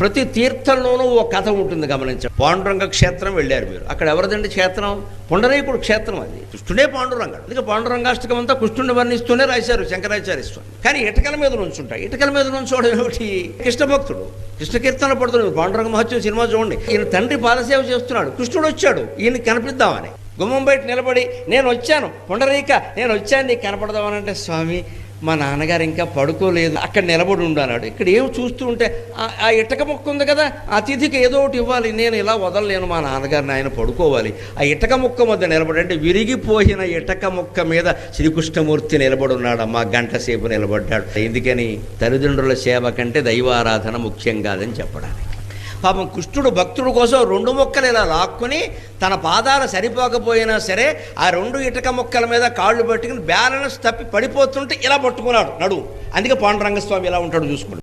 ప్రతి తీర్థంలోనూ ఓ కథ ఉంటుంది గమనించండి పాండురంగ క్షేత్రం వెళ్ళారు మీరు. అక్కడ ఎవరిదండి క్షేత్రం? పుండరీకుడు క్షేత్రం అది. కృష్ణుడే పాండురంగ. అందుకే పాండురంగాష్టకం అంతా కృష్ణుడిని వర్ణిస్తూనే రాశారు శంకరాచార్య స్వామి. కానీ ఇటకల మీద నుంచుంటాయి. ఇటకల మీద నుంచోవడం ఏమిటి? కృష్ణ భక్తుడు. కృష్ణ కీర్తన పడుతున్నాడు పాండురంగ మహత్యం సినిమా చూడండి. ఈయన తండ్రి పాదసేవ చేస్తున్నాడు. కృష్ణుడు వచ్చాడు. ఈయన కనిపిద్దామని. గుమ్మం బయట నిలబడి నేను వచ్చాను. పుండరీక నేను వచ్చాను. నీకు కనపడదామనంటే స్వామి మా నాన్నగారు ఇంకా పడుకోలేదు అక్కడ నిలబడి ఉండాడు ఇక్కడ ఏం చూస్తూ ఉంటే ఆ- ఇటక మొక్క ఉంది కదా ఆ తిథికి ఏదో ఒకటి ఇవ్వాలి నేను ఇలా వదలలేను మా నాన్నగారిని ఆయన పడుకోవాలి. ఆ ఇటక మొక్క మధ్య నిలబడి అంటే విరిగిపోయిన ఇటక మొక్క మీద శ్రీకృష్ణమూర్తి నిలబడి ఉన్నాడు అమ్మా గంట సేపు నిలబడ్డాడు. ఎందుకని? తల్లిదండ్రుల సేవ కంటే దైవారాధన ముఖ్యం కాదని చెప్పడానికి. పాపం కృష్ణుడు భక్తుడు కోసం రెండు మొక్కలు ఇలా లాక్కుని తన పాదాలు సరిపోకపోయినా సరే ఆ రెండు ఇటుక మొక్కల మీద కాళ్ళు పట్టుకుని బ్యాలెన్స్ తప్పి పడిపోతుంటే ఇలా పట్టుకున్నాడు. నడువు అందుకే పాండురంగస్వామి ఇలా ఉంటాడు చూసుకోండి.